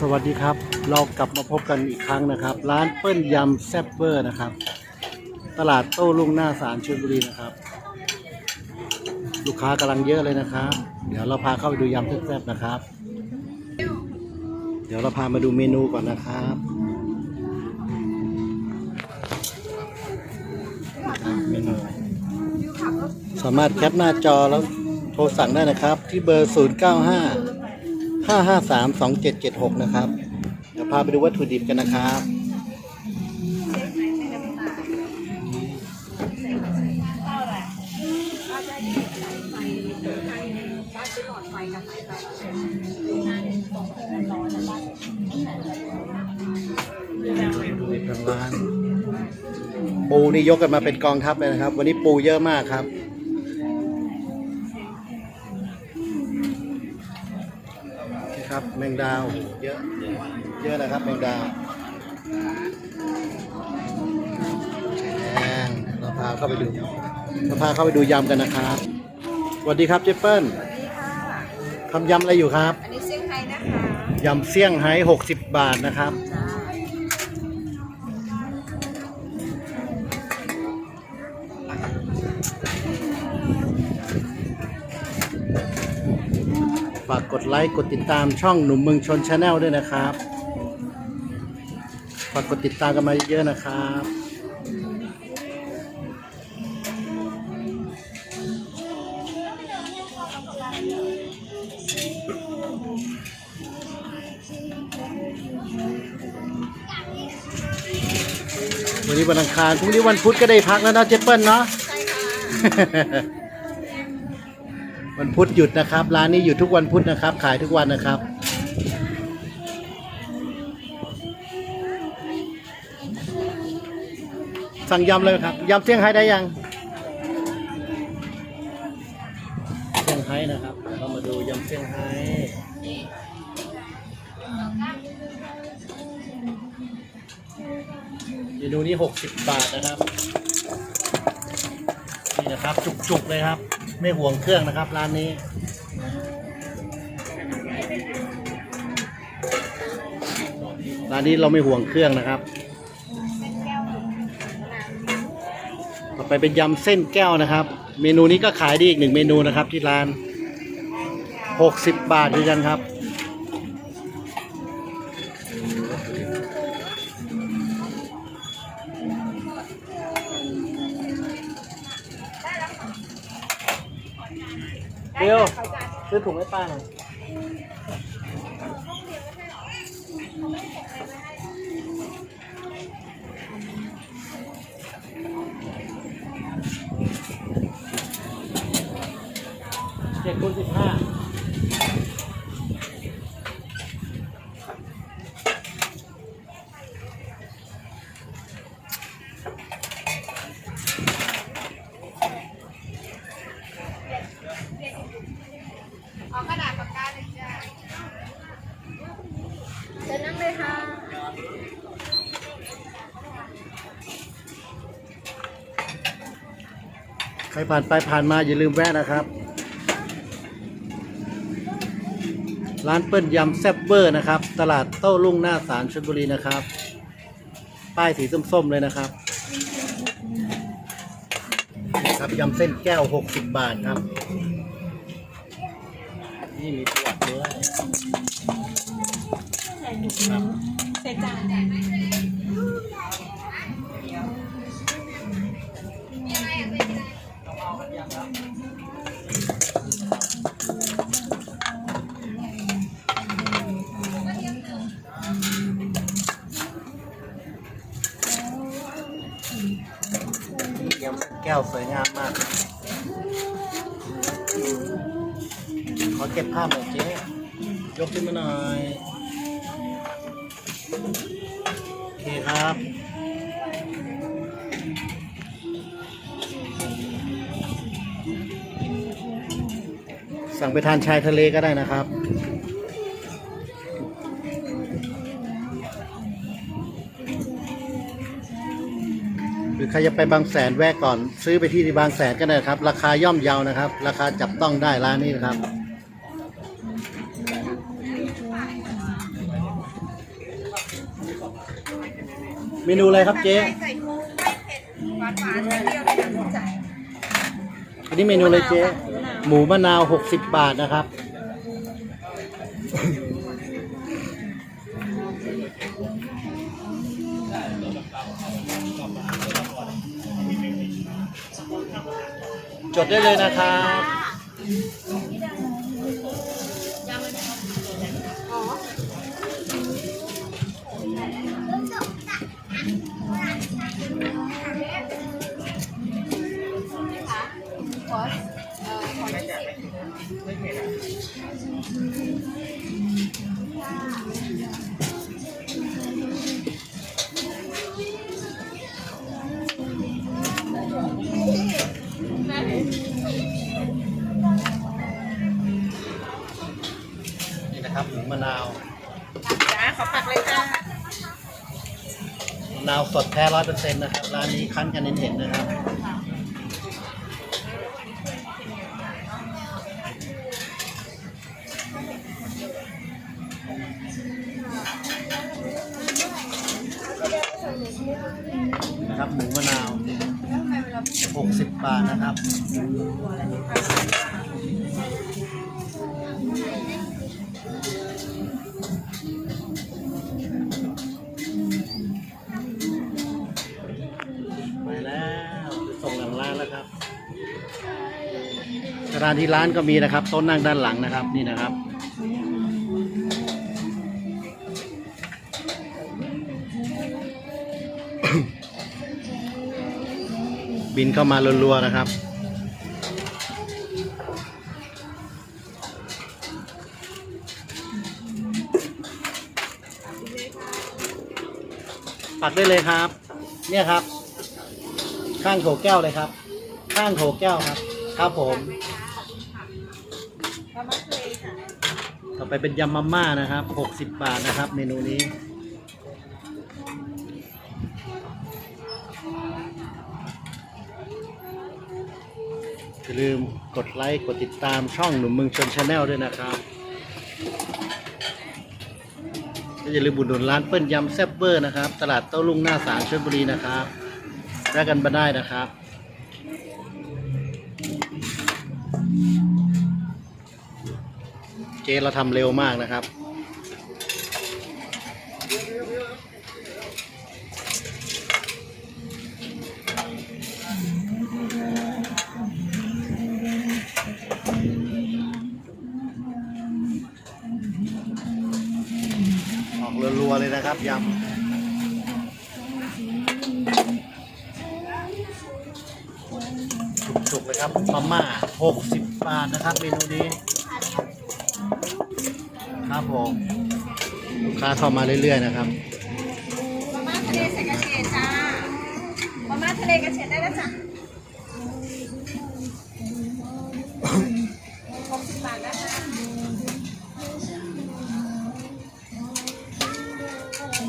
สวัสดีครับ เรากลับมาพบกันอีกครั้งนะครับ ร้านเปิ้ลยำแซ่บเบอร์นะครับ ตลาดโต้รุ่งหน้าสารชลบุรีนะครับ ลูกค้ากำลังเยอะเลยนะครับ เดี๋ยวเราพาเข้าไปดูยำแซ่บๆนะครับ เดี๋ยวเราพามาดูเมนูก่อนนะครับเมนูสามารถแคปหน้าจอแล้วโทรสั่งได้นะครับ ที่เบอร์ 0 553 2 7 7 6 นะครับ เดี๋ยวพาไปดูวัตถุดิบกันนะครับดูในทางร้านปูนี่ยกกันมาเป็นกองทัพเลยนะครับ วันนี้ปูเยอะมากครับ นี่ครับ แมงดาวเยอะเยอะนะครับ แมงดาวเราพาเข้าไปดูเราพาเข้าไปดูยำกันนะครับสวัสดีครับเจเปิ้ลสวัสดีค่ะทำยำอะไรอยู่ครับ อันนี้เซี่ยงไฮ้นะคะยำเซี่ยงไฮ้60 บาทนะครับ จ้า ฝากกดไลค์กดติดตามช่องหนุ่มเมืองชนชาแนลด้วยนะครับฝากกดติดตามกันมาเยอะๆนะครับวันนี้วันอังคารพรุ่งนี้วันพุธก็ได้พักแล้วเนาะเจเปิลเนาะ ใช่ค่ะ วันพุธหยุดนะครับ ร้านนี้อยู่ทุกวันพุธนะครับ ขายทุกวันนะครับ สั่งยำเลยครับยำเซี่ยงไฮ้ได้ยังเซี่ยงไฮ้นะครับเรามาดูยำเซี่ยงไฮ้เมนูนี้ 60 บาทนะครับ นี่นะครับ จุกๆเลยครับ ไม่ห่วงเครื่องนะครับ ร้านนี้ร้านนี้เราไม่ห่วงเครื่องนะครับต่อไปเป็นยำเส้นแก้วนะครับ เมนูนี้ก็ขายดีอีกหนึ่งเมนูนะครับที่ร้าน 60 บาทด้วยกันครับ ป้าหน่อยเจ็ดคูณสิบห้า เอากระดาษปากกาเลยจ้าเชิญนั่งเลยค่ะใครผ่านไปผ่านมาอย่าลืมแวะนะครับ ร้านเปิ้ลยำแซ่บเบอร์นะครับ ตลาดโต้ารุ่งหน้าสารชลบุรีนะครับ ป้ายสีส้มๆเลยนะครับครับยำเส้นแก้ว 60 บาทครับ นี่มีประวัติด้วยครับเสร็จจ้ายำแก้วสวยงามมาก เก็บภาพหน่อยเจ๊ยกขึ้นมาหน่อยโอเคครับสั่งไปทานชายทะเลก็ได้นะครับ หรือใครจะไปบางแสนแวะก่อน ซื้อไปที่บางแสนก็ได้ครับ ราคาย่อมเยานะครับ ราคาจับต้องได้ร้านนี้นะครับ เมนูอะไรครับเจ๊ ใส่มูไม่เผ็ดหวานหวานเปรี้ยวเลยนะจอันนี้เมนูอะไรเจ๊หมูมะนาว60บาทนะครับ จดได้เลยนะครับ ขอเอ่อขอยี่สิบไม่เห็นี่นะครับหมูมะนาว จ้าขอปักเลยค่ะมะ นาวสดแท้ร้อยเปอร์เซ็นต์นะครับ ร้านนี้คั้นกันเห็นๆนะครับ นะครับหมูมะนาว 60 บาทนะครับานที่ร้านก็มีนะครับโต๊ะนั่งด้านหลังนะครับนี่นะครับ บินเข้ามารัวๆนะครับปักได้เลยครับ เนี่ยครับ ข้างโถแก้วเลยครับ ข้างโถแก้วครับ ครับผม ต่อไปเป็นยำมาม่านะครับ 60 บาทนะครับ เมนูนี้อย่าลืมกดไลค์ กดติดตามช่องหนุ่มเมืองชนชาแนลด้วยนะครับก็อย่าลืมบุญหนุนร้านเปิ้ลยำแซ่บเบอร์นะครับ ตลาดโต้ารุ่งหน้าสารชลบุรีนะครับแวะกันมาได้นะครับ จเราทำเร็วมากนะครับ ออกรัวๆเลยนะครับยำสุกๆเลยครับมาม่า60 บาทนะครับ เมนูนี้ ครับผมลูกค้าเข้ามาเรื่อยๆนะครับมาม่าทะเลใส่กระเฉดจ้ามาม่าทะเลกระเฉดได้แล้วจ้ะหกสิบบาทนะคะ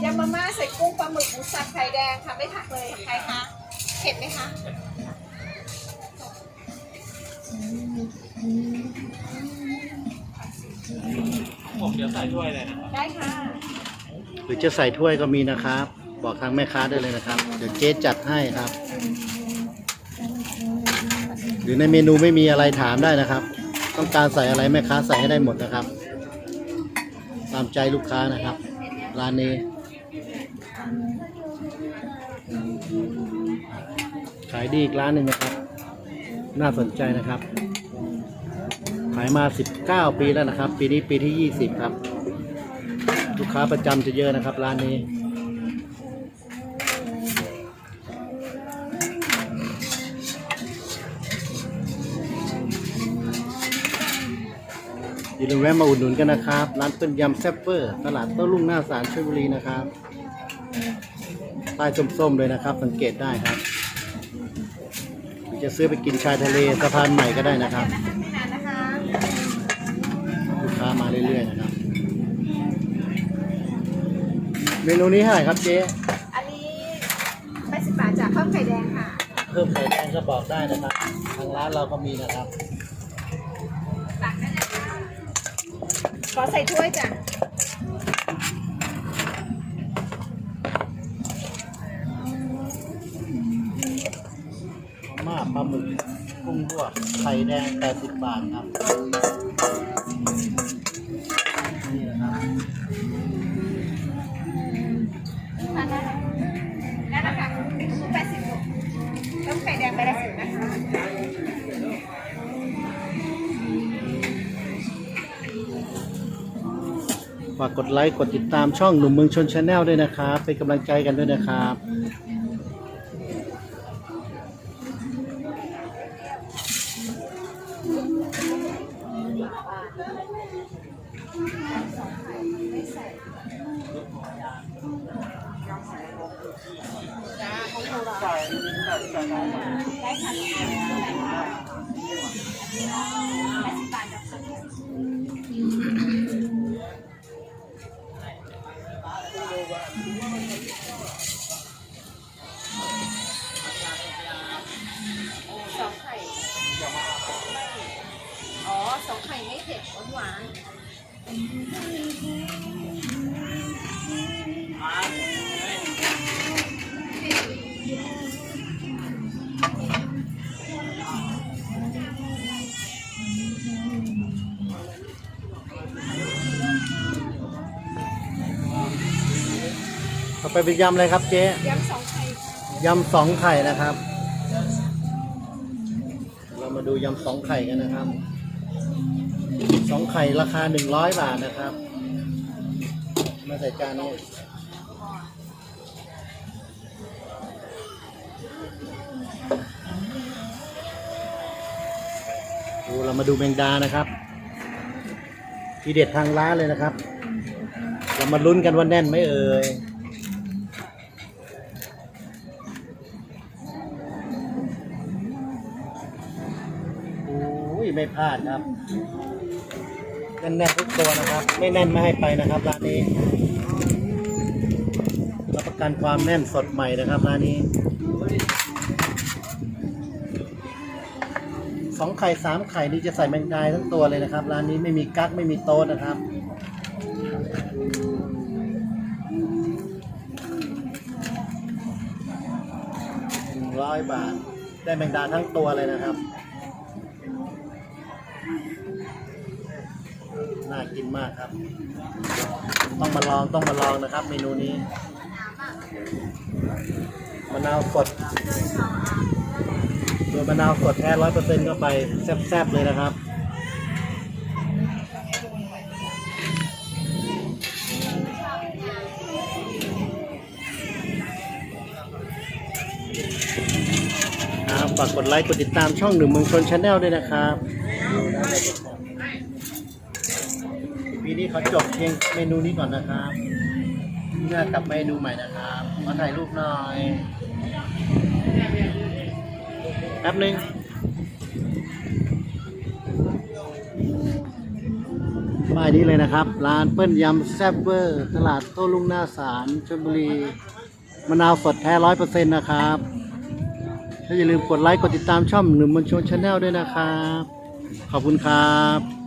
ยำมาม่าใส่กุ้งปลาหมึกหมูสับไข่แดงค่ะไม่ผักเลยใครคะเผ็ดไหมคะ ผมเดี๋ยวใส่ถ้วยเลยนะได้ค่ะ หรือจะใส่ถ้วยก็มีนะครับ บอกทางแม่ค้าได้เลยนะครับ เดี๋ยวเจ๊จัดให้ครับ หรือในเมนูไม่มีอะไรถามได้นะครับ ต้องการใส่อะไรแม่ค้าใส่ให้ได้หมดนะครับ ตามใจลูกค้านะครับ ร้านนี้ ขายดีอีกร้านหนึ่งนะครับ น่าสนใจนะครับายมา 19 ปีแล้วนะครับ ปีนี้ปีที่ 20 ครับ ลูกค้าประจำจะเยอะนะครับ ร้านนี้ อย่าลืมแวะมาอุดหนุนกันนะครับ ร้านต้นยำแซ่บเวอร์ตลาดโต้รุ่งหน้าสารชลบุรีนะครับป้ายส้มๆเลยนะครับ สังเกตได้ครับจะซื้อไปกินชายทะเลสะพานใหม่ก็ได้นะครับ มนูนี้ให้ครับเจ๊อันนี้แปดสิบบาทจากพิ่มไข่แดงค่ะ เพิ่มไข่แดงก็บอกได้นะครับ ทางร้านเราก็มีนะครับ ตักได้เลยค่ะ ขอใส่ถ้วยจ้ะมาม่าปลาหมึกกุ้งรั่วไข่แดง 80 บาทครับ ฝากกดไลค์กดติดตามช่องหนุ่มเมืองชนชาแนลด้วยนะครับ เป็นกำลังใจกันด้วยนะครับส ไข่ไม่เผ็ดหวานๆต่อไปเป็นยำอะไรครับเจ๊ยำสองไข่ยำสองไข่นะครับ เรามาดูยำสองไข่กันนะครับ สองไข่ราคาหนึ่งร้อยบาทนะครับ มาใส่จานนี้ดูเรามาดูแมงดานะครับ ทีเด็ดทางร้านเลยนะครับ เรามาลุ้นกันว่าแน่นไหมเอ่ย ไม่พลาดครับแน่นๆทุกตัวนะครับ ไม่แน่นไม่ให้ไปนะครับร้านนี้รับประกันความแน่นสดใหม่นะครับร้านนี้สองไข่สามไข่นี่จะใส่แมงดาทั้งตัวเลยนะครับร้านนี้ไม่มีกั๊กไม่มีโต๊ะนะครับหนึ่งร้อยบาท ได้แมงดาทั้งตัวเลยนะครับ น่ากินมากครับ ต้องมาลองต้องมาลองนะครับ เมนูนี้มะนาวสดโดยมะนาวสดแท้ร้อยเปอร์เซ็นต์ก็ไปแซ่บๆเลยนะครับครับฝากกดไลค์กดติดตามช่องหนึ่งเมืองชนชาแนลด้วยนะครับดูได้เลยครับปีนี้เขาจบเพียงเมนูนี้ก่อนนะครับปีหน้ากลับมาให้ดูใหม่นะครับมาถ่ายรูปหน่อยแป๊บหนึงป้ายนี้เลยนะครับ ร้านเปิ้ลยำแซ่บเวอร์ ตลาดโต้รุ่งหน้าศาลชลบุรี มะนาวสดแท้ร้อยเปอร์เซ็นต์นะครับ และอย่าลืมกดไลค์ กดติดตามช่องหนึ่งมันชนชาแนลด้วยนะครับ ขอบคุณครับ